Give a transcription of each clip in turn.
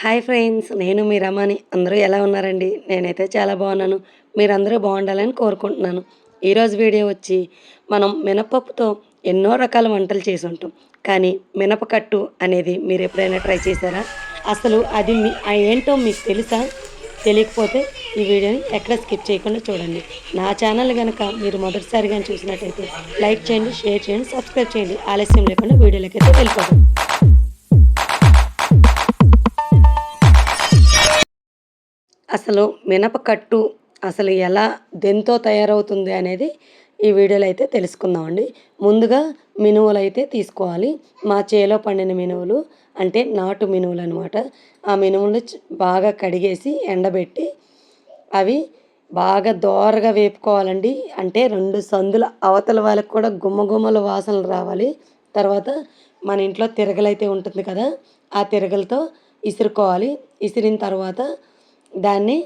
Hi friends నేను మీ రమాని. అందరూ ఎలా ఉన్నారండి? నేనైతే చాలా బాగున్నాను. మీరందరూ బాగుండాలని కోరుకుంటున్నాను. ఈరోజు వీడియో వచ్చి మనం మినపప్పుతో ఎన్నో రకాల వంటలు చేసి ఉంటాం కానీ మినపకట్టు అనేది మీరు ఎప్పుడైనా ట్రై చేశారా? అసలు అది మీ ఏంటో మీకు తెలుసా? తెలియకపోతే ఈ వీడియోని ఎక్కడ స్కిప్ చేయకుండా చూడండి. నా ఛానల్ కనుక మీరు మొదటిసారిగా చూసినట్టయితే లైక్ చేయండి షేర్ చేయండి సబ్స్క్రైబ్ చేయండి. ఆలస్యం లేకుండా వీడియోలోకి అయితే వెళ్ళిపోతాం అసలు మినపకట్టు అసలు ఎలా దెంతో తయారవుతుంది అనేది ఈ వీడియోలో అయితే తెలుసుకుందామండి. ముందుగా మినువులు అయితే తీసుకోవాలి. మా చేలో పండిన మినువులు అంటే నాటు మినువులు అనమాట ఆ మినువులు బాగా కడిగేసి ఎండబెట్టి అవి బాగా దోరగా వేపుకోవాలండి. అంటే రెండు సందుల అవతల వాళ్ళకి కూడా గుమ్మగుమ్మల వాసనలు రావాలి. తర్వాత మన ఇంట్లో తిరగలైతే ఉంటుంది కదా ఆ తిరగలతో ఇసురుకోవాలి. ఇసిరిన తర్వాత దాన్ని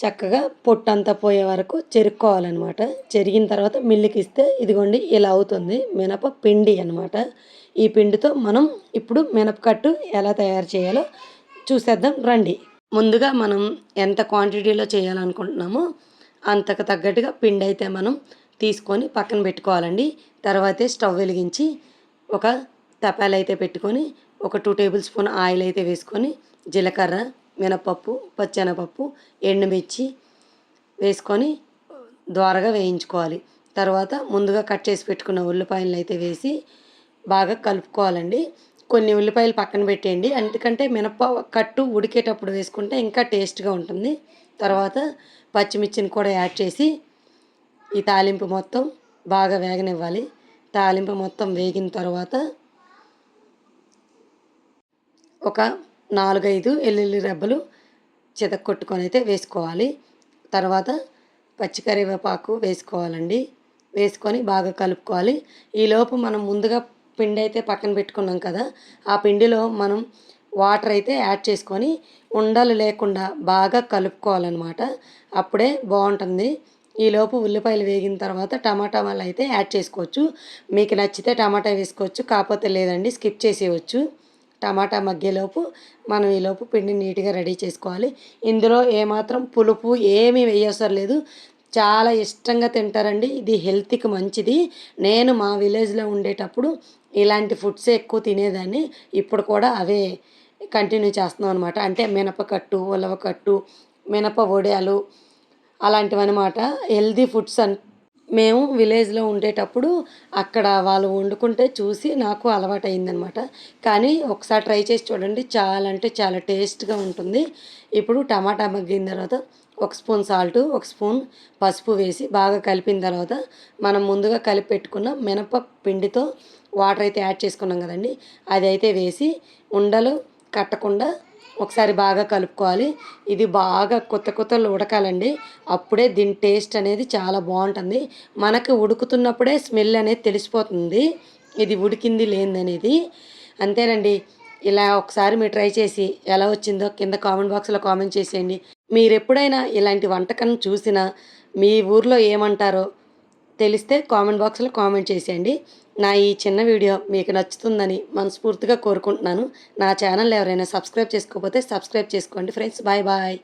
చక్కగా పొట్టంతా పోయే వరకు చెరుక్కోవాలన్నమాట. చెరిగిన తర్వాత మిల్లుకి ఇస్తే ఇదిగోండి ఇలా అవుతుంది. మినప పిండి అన్నమాట. ఈ పిండితో మనం ఇప్పుడు మినపకట్టు ఎలా తయారు చేయాలో చూసేద్దాం రండి. ముందుగా మనం ఎంత క్వాంటిటీలో చేయాలనుకుంటున్నామో అంతకు తగ్గట్టుగా పిండి అయితే మనం తీసుకొని పక్కన పెట్టుకోవాలండి. తర్వాతే స్టవ్ వెలిగించి ఒక తపాలు అయితే పెట్టుకొని ఒక టూ టేబుల్ స్పూన్ ఆయిల్ అయితే వేసుకొని జీలకర్ర మినపప్పు పచ్చెనపప్పు ఎండుమిర్చి వేసుకొని ద్వారగా వేయించుకోవాలి. తర్వాత ముందుగా కట్ చేసి పెట్టుకున్న ఉల్లిపాయలను అయితే వేసి బాగా కలుపుకోవాలండి. కొన్ని ఉల్లిపాయలు పక్కన పెట్టేయండి. ఎందుకంటే మినప కట్టు ఉడికేటప్పుడు వేసుకుంటే ఇంకా టేస్ట్గా ఉంటుంది. తర్వాత పచ్చిమిర్చిని కూడా యాడ్ చేసి ఈ తాలింపు మొత్తం బాగా వేగనివ్వాలి. తాలింపు మొత్తం వేగిన తర్వాత ఒక నాలుగైదు ఎల్లుల్లి రెబ్బలు చితక్కొట్టుకొని అయితే వేసుకోవాలి. తర్వాత పచ్చికరివేపాకు వేసుకోవాలండి. వేసుకొని బాగా కలుపుకోవాలి. ఈలోపు మనం ముందుగా పిండి అయితే పక్కన పెట్టుకున్నాం కదా ఆ పిండిలో మనం వాటర్ అయితే యాడ్ చేసుకొని ఉండలు లేకుండా బాగా కలుపుకోవాలన్నమాట. అప్పుడే బాగుంటుంది. ఈలోపు ఉల్లిపాయలు వేగిన తర్వాత టమాటాలు అయితే యాడ్ చేసుకోవచ్చు. మీకు నచ్చితే టమాటా వేసుకోవచ్చు కాకపోతే లేదండి స్కిప్ చేసేయవచ్చు టమాటా మగ్గేలోపు మనం ఈలోపు పిండిని నీట్గా రెడీ చేసుకోవాలి. ఇందులో ఏమాత్రం పులుపు ఏమీ వేయవసరం లేదు. చాలా ఇష్టంగా తింటారండి. ఇది హెల్త్కి మంచిది. నేను మా విలేజ్లో ఉండేటప్పుడు ఇలాంటి ఫుడ్స్ ఎక్కువ తినేదాన్ని. ఇప్పుడు కూడా అవే కంటిన్యూ చేస్తున్నాం అనమాట అంటే మినపకట్టు ఉలవకట్టు మినప వడియాలు అలాంటివన్నమాట. హెల్దీ ఫుడ్స్ అన్ మేము విలేజ్లో ఉండేటప్పుడు అక్కడ వాళ్ళు వండుకుంటే చూసి నాకు అలవాటు అయిందనమాట కానీ ఒకసారి ట్రై చేసి చూడండి చాలా అంటే చాలా టేస్ట్గా ఉంటుంది. ఇప్పుడు టమాటా మగ్గిన తర్వాత ఒక స్పూన్ సాల్ట్ ఒక స్పూన్ పసుపు వేసి బాగా కలిపిన తర్వాత మనం ముందుగా కలిపి పెట్టుకున్న మినప పిండితో వాటర్ అయితే యాడ్ చేసుకున్నాం కదండి. అది అయితే వేసి ఉండలు కట్టకుండా ఒకసారి బాగా కలుపుకోవాలి. ఇది బాగా కొత్త కొత్తలు ఉడకాలండి అప్పుడే దీని టేస్ట్ అనేది చాలా బాగుంటుంది. మనకు ఉడుకుతున్నప్పుడే స్మెల్ అనేది తెలిసిపోతుంది. ఇది ఉడికింది లేనిదనేది. అంతేనండి. ఇలా ఒకసారి మీరు ట్రై చేసి ఎలా వచ్చిందో కింద కామెంట్ బాక్స్లో కామెంట్ చేసేయండి. మీరు ఎప్పుడైనా ఇలాంటి వంటకం చూసినా మీ ఊర్లో ఏమంటారో తెలిస్తే కామెంట్ బాక్స్లో కామెంట్ చేసేయండి. నా ఈ చిన్న వీడియో మీకు నచ్చుతుందని మనస్ఫూర్తిగా కోరుకుంటున్నాను. నా ఛానల్ ఎవరైనా సబ్స్క్రైబ్ చేసుకోకపోతే సబ్స్క్రైబ్ చేసుకోండి ఫ్రెండ్స్. Bye bye.